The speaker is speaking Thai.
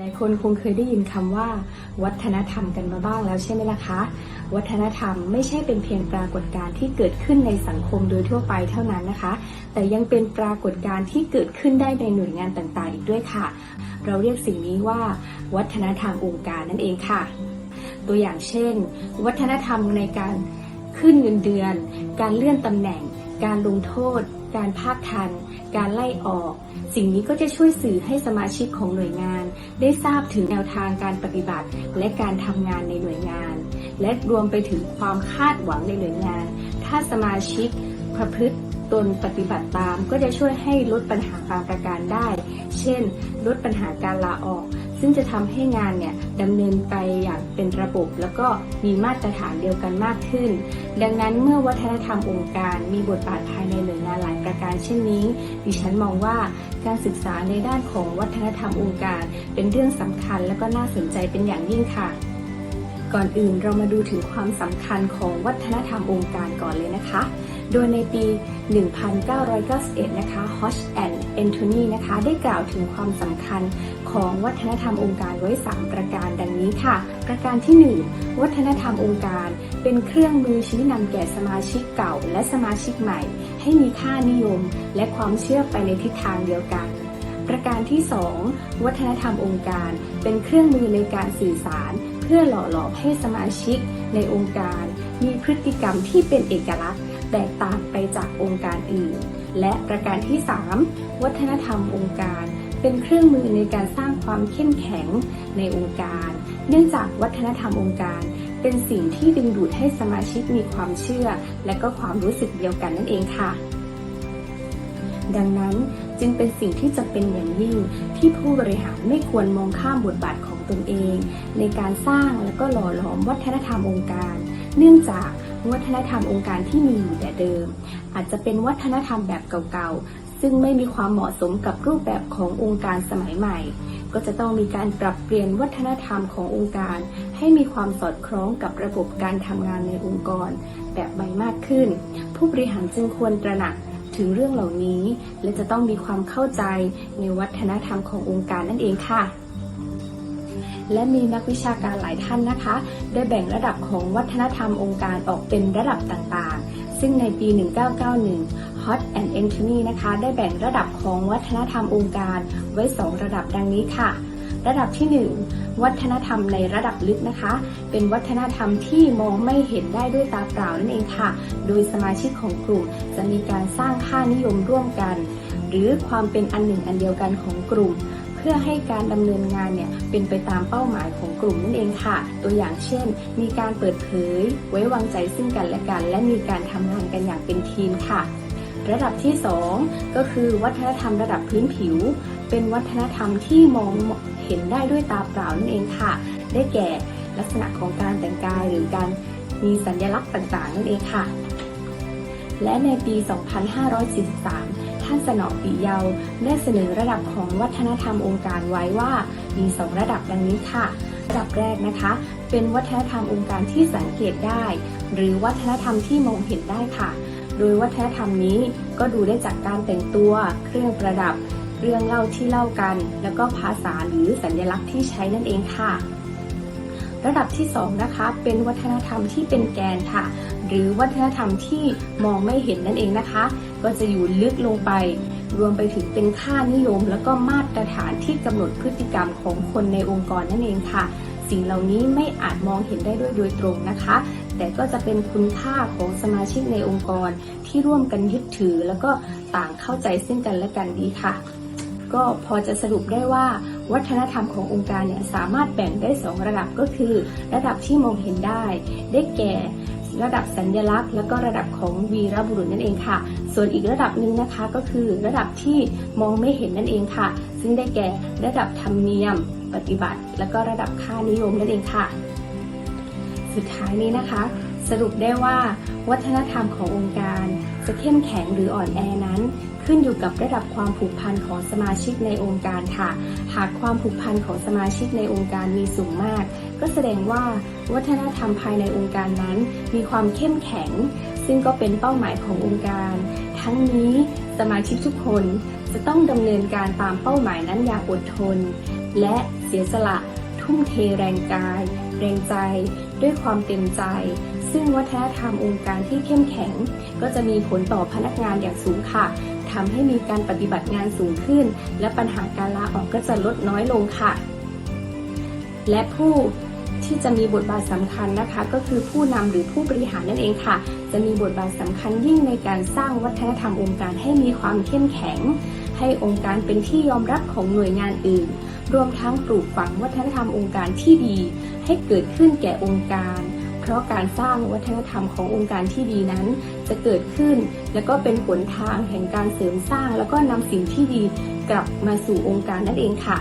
หลายคนคงเคยได้ยินคำว่า วัฒนธรรมกันมาบ้างแล้วใช่ไหมล่ะคะ วัฒนธรรมไม่ใช่เป็นเพียงปรากฏการณ์ที่เกิดขึ้นในสังคมโดยทั่วไปเท่านั้นนะคะ แต่ยังเป็นปรากฏการณ์ที่เกิดขึ้นได้ในหน่วยงานต่างๆ อีกด้วยค่ะ เราเรียกสิ่งนี้ว่า วัฒนธรรมองค์การนั่นเองค่ะ ตัวอย่างเช่น วัฒนธรรมในการขึ้นเงินเดือน การเลื่อนตำแหน่ง การลงโทษ การภาคทัน การไล่ออก สิ่งนี้ก็จะช่วยสื่อให้สมาชิกของหน่วยงาน ได้ทราบถึงแนวทางการปฏิบัติ และการทำงานในหน่วยงาน และรวมไปถึงความคาดหวังในหน่วยงาน ถ้าสมาชิกประพฤติ ตนปฏิบัติตามก็จะช่วยให้ลดปัญหาบางประการได้ เช่น ลดปัญหาการลาออก ซึ่งจะทำให้งานเนี่ยดำเนินไปอย่างเป็นระบบ แล้วก็มีมาตรฐานเดียวกันมากขึ้น ดังนั้นเมื่อวัฒนธรรมองค์การมีบทบาทภายในหน่วยงานหลายประการเช่นนี้ ดิฉันมองว่าการศึกษาในด้านของวัฒนธรรมองค์การ เป็นเรื่องสำคัญและก็น่าสนใจเป็นอย่างยิ่งค่ะก่อนอื่นเรามาดูถึงความสำคัญของวัฒนธรรมองค์การก่อนเลยนะคะ โดยในปี 1991 นะคะ Hodge and Anthony นะคะ ได้กล่าวถึงความสำคัญของวัฒนธรรมองค์การไว้ 3 ประการดังนี้ค่ะ ประการที่ 1 วัฒนธรรมองค์การ เป็นเครื่องมือชี้นำแก่สมาชิกเก่า และสมาชิกใหม่ ให้มีค่านิยม และความเชื่อไปในทิศทางเดียวกันประการที่ 2 วัฒนธรรมองค์การ เป็นเครื่องมือในการสื่อสาร เพื่อหล่อหลอมให้สมาชิกในองค์การ มีพฤติกรรมที่เป็นเอกลักษณ์ แตกต่างไปจากองค์การอื่น และประการที่ 3 วัฒนธรรมองค์การ เป็นเครื่องมือในการสร้างความเข้มแข็งในองค์การ เนื่องจากวัฒนธรรมองค์การ เป็นสิ่งที่ดึงดูดให้สมาชิกมีความเชื่อ และก็ความรู้สึกเดียวกันนั่นเองค่ะดังนั้นจึงเป็นสิ่งที่จะเป็นอย่างยิ่งที่ผู้บริหารไม่ควรมองข้ามบทบาทของตนเอง ในการสร้างและก็หล่อหลอมวัฒนธรรมองค์การ เนื่องจากวัฒนธรรมองค์การที่มีอยู่แต่เดิม อาจจะเป็นวัฒนธรรมแบบเก่าๆ ซึ่งไม่มีความเหมาะสมกับรูปแบบขององค์การสมัยใหม่ ก็จะต้องมีการปรับเปลี่ยนวัฒนธรรมขององค์การ ให้มีความสอดคล้องกับระบบการทำงานในองค์กร แบบใหม่มากขึ้น ผู้บริหารจึงควรตระหนักถึงเรื่องเหล่านี้ และจะต้องมีความเข้าใจในวัฒนธรรมขององค์การนั่นเองค่ะ และมีนักวิชาการหลายท่านนะคะ ได้แบ่งระดับของวัฒนธรรมองค์การออกเป็นระดับต่างๆ ซึ่งในปี 1991 Hot and Anthony นะคะ ได้แบ่งระดับของวัฒนธรรมองค์การไว้ 2 ระดับดังนี้ค่ะระดับที่ 1 วัฒนธรรมในระดับลึกนะคะ เป็นวัฒนธรรมที่มองไม่เห็นได้ด้วยตาเปล่านั่นเองค่ะ โดยสมาชิกของกลุ่มจะมีการสร้างค่านิยมร่วมกัน หรือความเป็นอันหนึ่งอันเดียวกันของกลุ่ม เพื่อให้การดำเนินงานเนี่ยเป็นไปตามเป้าหมายของกลุ่มนั่นเองค่ะ ตัวอย่างเช่น มีการเปิดเผย ไว้วางใจซึ่งกันและกัน และมีการทำงานกันอย่างเป็นทีมค่ะ ระดับที่ 2 ก็คือวัฒนธรรมระดับพื้นผิว เป็นวัฒนธรรมที่มองเห็นได้ด้วยตาเปล่านั่นเองค่ะ ได้แก่ลักษณะของการแต่งกายหรือการมีสัญลักษณ์ต่างๆนั่นเองค่ะ และในปี 2543 ท่านสนอปิเยาได้เสนอระดับของวัฒนธรรมองค์การไว้ว่ามี 2 ระดับดังนี้ค่ะ ระดับแรกนะคะ เป็นวัฒนธรรมองค์การที่สังเกตได้ หรือวัฒนธรรมที่มองเห็นได้ค่ะ โดยวัฒนธรรมนี้ก็ดูได้จากการแต่งตัว เครื่องประดับ เรื่องเล่าที่เล่ากัน แล้วก็ภาษาหรือสัญลักษณ์ที่ใช้นั่นเองค่ะระดับที่2นะคะเป็นวัฒนธรรมที่เป็นแกนค่ะ หรือวัฒนธรรมที่มองไม่เห็นนั่นเองนะคะ ก็จะอยู่ลึกลงไป รวมไปถึงเป็นค่านิยม แล้วก็มาตรฐานที่กำหนดพฤติกรรมของคนในองค์กรนั่นเองค่ะ สิ่งเหล่านี้ไม่อาจมองเห็นได้ด้วยโดยตรงนะคะ แต่ก็จะเป็นคุณค่าของสมาชิกในองค์กรที่ร่วมกันยึดถือ แล้วก็ต่างเข้าใจซึ่งกันและกันดีค่ะก็พอจะสรุปได้ว่าวัฒนธรรมขององค์การเนี่ยสามารถแบ่งได้ 2 ระดับก็คือ ระดับที่มองเห็นได้ ได้แก่ ระดับสัญญลักษณ์ และก็ระดับของวีรบุรุษนั่นเองค่ะ ส่วนอีกระดับหนึ่งนะคะก็คือระดับที่มองไม่เห็นนั่นเองค่ะ ซึ่งได้แก่ระดับธรรมเนียม ปฏิบัติ และก็ระดับค่านิยมนั่นเองค่ะ สุดท้ายนี้นะคะ สรุปได้ว่า วัฒนธรรมขององค์การ จะเข้มแข็งหรืออ่อนแอนั้น ขึ้นอยู่กับระดับความผูกพันของสมาชิกในองค์การค่ะ หากความผูกพันของสมาชิกในองค์การมีสูงมาก ก็แสดงว่าวัฒนธรรมภายในองค์การนั้น มีความเข้มแข็ง ซึ่งก็เป็นเป้าหมายขององค์การ ทั้งนี้สมาชิกทุกคนจะต้องดำเนินการตามเป้าหมายนั้นอย่างอดทน และเสียสละทุ่มเทแรงกาย แรงใจ ด้วยความเต็มใจ ซึ่งวัฒนธรรมองค์การที่เข้มแข็ง ก็จะมีผลต่อพนักงานอย่างสูงค่ะ ทำให้มีการปฏิบัติงานสูงขึ้น และปัญหาการลาออกก็จะลดน้อยลงค่ะ และผู้ที่จะมีบทบาทสำคัญนะคะ ก็คือผู้นำหรือผู้บริหารนั่นเองค่ะ จะมีบทบาทสำคัญยิ่งในการสร้างวัฒนธรรมองค์การให้มีความเข้มแข็ง ให้องค์การเป็นที่ยอมรับของหน่วยงานอื่น รวมทั้งปลูกฝังวัฒนธรรมองค์การที่ดี ให้เกิดขึ้นแก่องค์การ ราะการสร้างวัฒนธรรมขององค์การที่ดีนั้น จะเกิดขึ้น และก็เป็นหนทางแห่งการเสริมสร้าง แล้วก็นำสิ่งที่ดีกลับมาสู่องค์การนั่นเองค่ะ